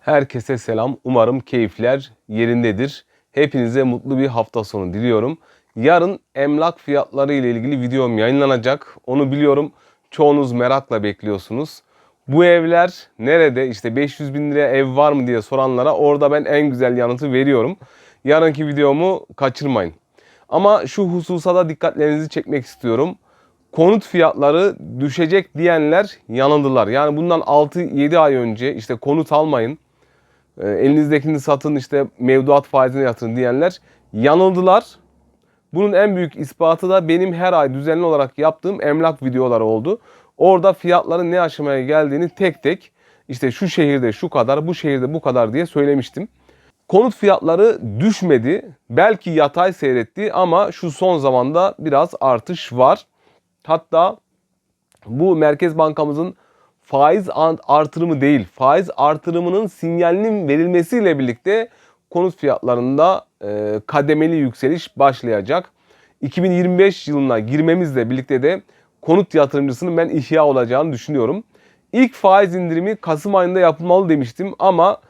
Herkese selam. Umarım keyifler yerindedir. Hepinize mutlu bir hafta sonu diliyorum. Yarın emlak fiyatları ile ilgili videom yayınlanacak. Onu biliyorum. Çoğunuz merakla bekliyorsunuz. Bu evler nerede? İşte 500 bin liraya ev var mı diye soranlara orada ben en güzel yanıtı veriyorum. Yarınki videomu kaçırmayın. Ama şu hususa da dikkatlerinizi çekmek istiyorum. Konut fiyatları düşecek diyenler yanıldılar. Yani bundan 6-7 ay önce işte konut almayın. E, Elinizdekini satın işte mevduat faizine yatırın diyenler yanıldılar. Bunun en büyük ispatı da benim her ay düzenli olarak yaptığım emlak videoları oldu. Orada fiyatların ne aşamaya geldiğini tek tek işte şu şehirde şu kadar, bu şehirde bu kadar diye söylemiştim. Konut fiyatları düşmedi. Belki yatay seyretti ama şu son zamanda biraz artış var. Hatta bu Merkez Bankamızın faiz artırımı değil, faiz artırımının sinyalinin verilmesiyle birlikte konut fiyatlarında e, kademeli yükseliş başlayacak. 2025 yılına girmemizle birlikte de konut yatırımcısının ben ihya olacağını düşünüyorum. İlk faiz indirimi Kasım ayında yapılmalı demiştim ama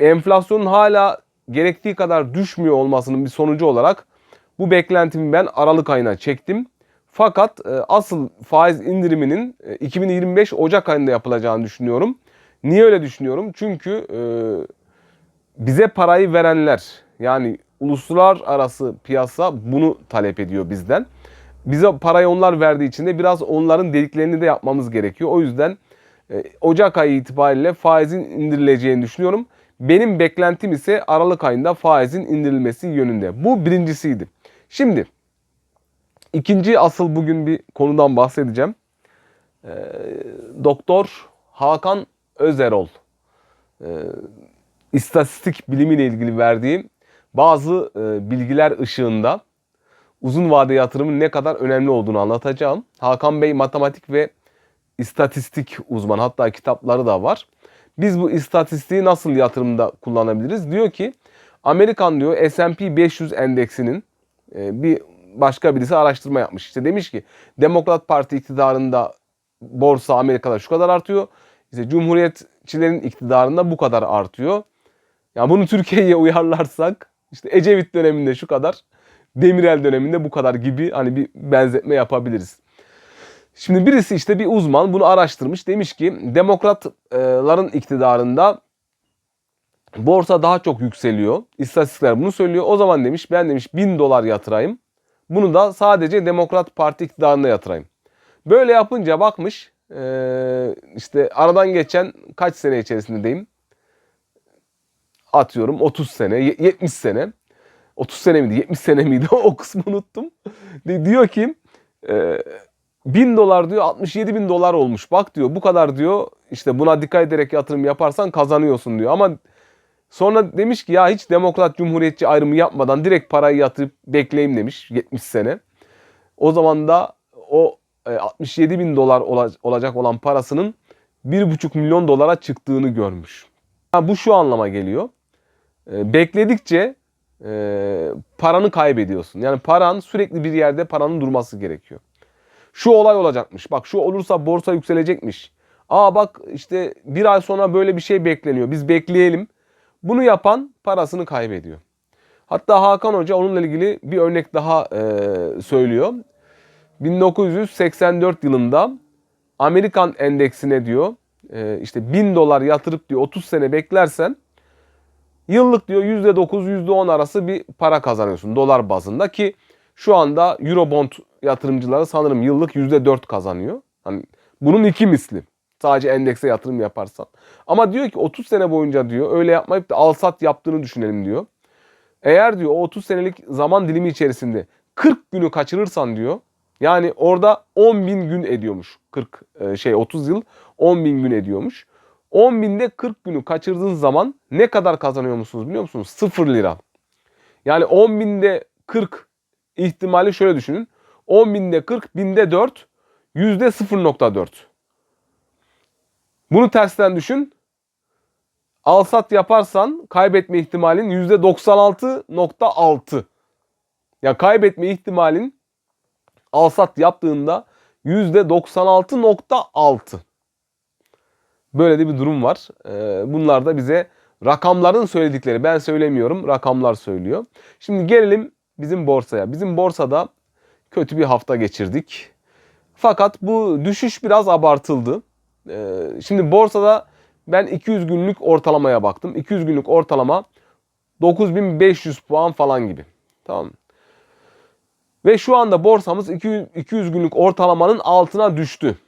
enflasyonun hala gerektiği kadar düşmüyor olmasının bir sonucu olarak bu beklentimi ben Aralık ayına çektim. Fakat e, asıl faiz indiriminin e, 2025 Ocak ayında yapılacağını düşünüyorum. Niye öyle düşünüyorum? Çünkü e, bize parayı verenler yani uluslararası piyasa bunu talep ediyor bizden. Bize parayı onlar verdiği için de biraz onların dediklerini de yapmamız gerekiyor. O yüzden e, Ocak ayı itibariyle faizin indirileceğini düşünüyorum. Benim beklentim ise Aralık ayında faizin indirilmesi yönünde. Bu birincisiydi. Şimdi ikinci asıl bugün bir konudan bahsedeceğim. Ee, Doktor Hakan Özerol e, istatistik bilimiyle ilgili verdiği bazı e, bilgiler ışığında uzun vade yatırımın ne kadar önemli olduğunu anlatacağım. Hakan Bey matematik ve istatistik uzman hatta kitapları da var. Biz bu istatistiği nasıl yatırımda kullanabiliriz? Diyor ki Amerikan diyor S&P 500 endeksinin e, bir başka birisi araştırma yapmış. İşte demiş ki Demokrat Parti iktidarında borsa Amerika'da şu kadar artıyor. İşte Cumhuriyetçilerin iktidarında bu kadar artıyor. Yani bunu Türkiye'ye uyarlarsak işte Ecevit döneminde şu kadar, Demirel döneminde bu kadar gibi hani bir benzetme yapabiliriz. Şimdi birisi işte bir uzman bunu araştırmış. Demiş ki demokratların iktidarında borsa daha çok yükseliyor. İstatistikler bunu söylüyor. O zaman demiş ben demiş 1000 dolar yatırayım. Bunu da sadece Demokrat Parti iktidarına yatırayım. Böyle yapınca bakmış işte aradan geçen kaç sene içerisinde diyeyim atıyorum 30 sene 70 sene 30 sene miydi 70 sene miydi o kısmı unuttum. Diyor ki 1000 dolar diyor 67 bin dolar olmuş. Bak diyor bu kadar diyor işte buna dikkat ederek yatırım yaparsan kazanıyorsun diyor. Ama sonra demiş ki ya hiç demokrat cumhuriyetçi ayrımı yapmadan direkt parayı yatırıp bekleyeyim demiş 70 sene. O zaman da o 67 bin dolar olacak olan parasının 1,5 milyon dolara çıktığını görmüş. Ha, bu şu anlama geliyor. Bekledikçe paranı kaybediyorsun. Yani paran sürekli bir yerde paranın durması gerekiyor. Şu olay olacakmış. Bak şu olursa borsa yükselecekmiş. Aa bak işte bir ay sonra böyle bir şey bekleniyor. Biz bekleyelim. Bunu yapan parasını kaybediyor. Hatta Hakan Hoca onunla ilgili bir örnek daha e, söylüyor. 1984 yılında Amerikan endeksine diyor e, işte 1000 dolar yatırıp diyor 30 sene beklersen yıllık diyor %9 %10 arası bir para kazanıyorsun dolar bazında ki şu anda Eurobond yatırımcıları sanırım yıllık %4 kazanıyor. Hani bunun iki misli. Sadece endekse yatırım yaparsan. Ama diyor ki 30 sene boyunca diyor öyle yapmayıp da al sat yaptığını düşünelim diyor. Eğer diyor o 30 senelik zaman dilimi içerisinde 40 günü kaçırırsan diyor. Yani orada 10 bin gün ediyormuş. 40 şey 30 yıl 10 bin gün ediyormuş. 10 binde 40 günü kaçırdığın zaman ne kadar kazanıyor musunuz biliyor musunuz? 0 lira. Yani 10 binde 40 ihtimali şöyle düşünün. 10 binde 40, binde 4, yüzde 0.4. Bunu tersten düşün. Alsat yaparsan kaybetme ihtimalin yüzde 96.6. Ya kaybetme ihtimalin alsat yaptığında yüzde 96.6. Böyle de bir durum var. Ee, bunlar da bize rakamların söyledikleri. Ben söylemiyorum, rakamlar söylüyor. Şimdi gelelim bizim borsaya. Bizim borsada kötü bir hafta geçirdik. Fakat bu düşüş biraz abartıldı. Ee, şimdi borsada ben 200 günlük ortalamaya baktım. 200 günlük ortalama 9500 puan falan gibi. Tamam? Ve şu anda borsamız 200, 200 günlük ortalamanın altına düştü.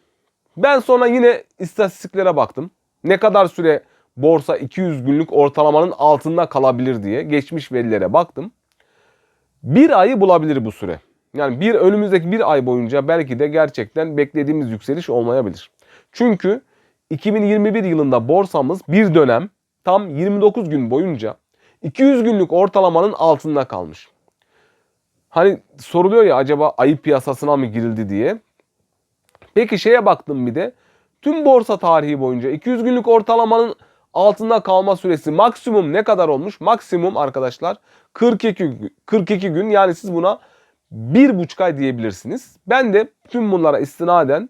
Ben sonra yine istatistiklere baktım. Ne kadar süre borsa 200 günlük ortalamanın altında kalabilir diye geçmiş verilere baktım. Bir ayı bulabilir bu süre. Yani bir önümüzdeki bir ay boyunca belki de gerçekten beklediğimiz yükseliş olmayabilir. Çünkü 2021 yılında borsamız bir dönem tam 29 gün boyunca 200 günlük ortalamanın altında kalmış. Hani soruluyor ya acaba ayı piyasasına mı girildi diye. Peki şeye baktım bir de. Tüm borsa tarihi boyunca 200 günlük ortalamanın altında kalma süresi maksimum ne kadar olmuş? Maksimum arkadaşlar 42 42 gün. Yani siz buna bir buçuk ay diyebilirsiniz. Ben de tüm bunlara istinaden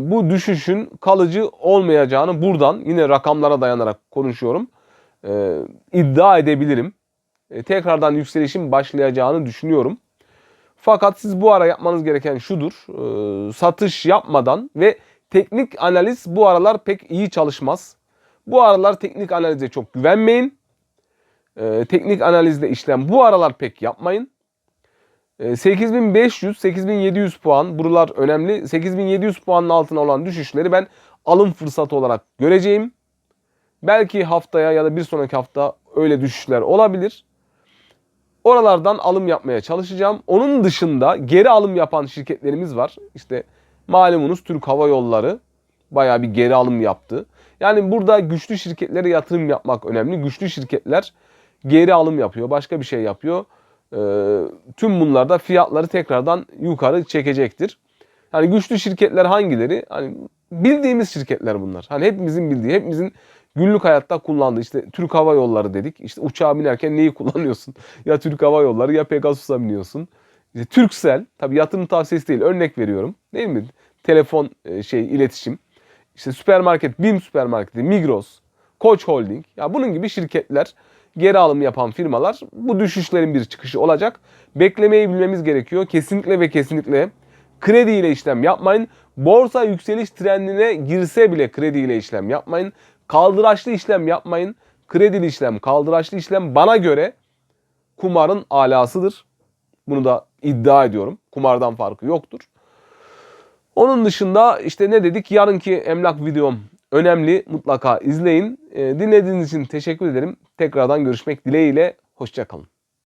bu düşüşün kalıcı olmayacağını buradan yine rakamlara dayanarak konuşuyorum. E, iddia edebilirim. E, tekrardan yükselişin başlayacağını düşünüyorum. Fakat siz bu ara yapmanız gereken şudur. Satış yapmadan ve teknik analiz bu aralar pek iyi çalışmaz. Bu aralar teknik analize çok güvenmeyin. Teknik analizde işlem bu aralar pek yapmayın. E, 8500, 8700 puan buralar önemli. 8700 puanın altına olan düşüşleri ben alım fırsatı olarak göreceğim. Belki haftaya ya da bir sonraki hafta öyle düşüşler olabilir. Oralardan alım yapmaya çalışacağım. Onun dışında geri alım yapan şirketlerimiz var. İşte malumunuz Türk Hava Yolları bayağı bir geri alım yaptı. Yani burada güçlü şirketlere yatırım yapmak önemli. Güçlü şirketler geri alım yapıyor, başka bir şey yapıyor. Ee, tüm bunlar da fiyatları tekrardan yukarı çekecektir. Hani güçlü şirketler hangileri? Hani bildiğimiz şirketler bunlar. Hani hepimizin bildiği, hepimizin günlük hayatta kullandığı işte Türk Hava Yolları dedik. İşte uçağa binerken neyi kullanıyorsun? ya Türk Hava Yolları ya Pegasus'a biniyorsun. İşte Turkcell tabii yatırım tavsiyesi değil örnek veriyorum. Değil mi? Telefon e, şey iletişim. İşte süpermarket, BİM süpermarketi, Migros, Koç Holding. Ya bunun gibi şirketler geri alım yapan firmalar bu düşüşlerin bir çıkışı olacak. Beklemeyi bilmemiz gerekiyor. Kesinlikle ve kesinlikle krediyle işlem yapmayın. Borsa yükseliş trendine girse bile krediyle işlem yapmayın. Kaldıraçlı işlem yapmayın. Kredili işlem, kaldıraçlı işlem bana göre kumarın alasıdır. Bunu da iddia ediyorum. Kumardan farkı yoktur. Onun dışında işte ne dedik? Yarınki emlak videom önemli. Mutlaka izleyin. Ee, dinlediğiniz için teşekkür ederim. Tekrardan görüşmek dileğiyle. Hoşçakalın.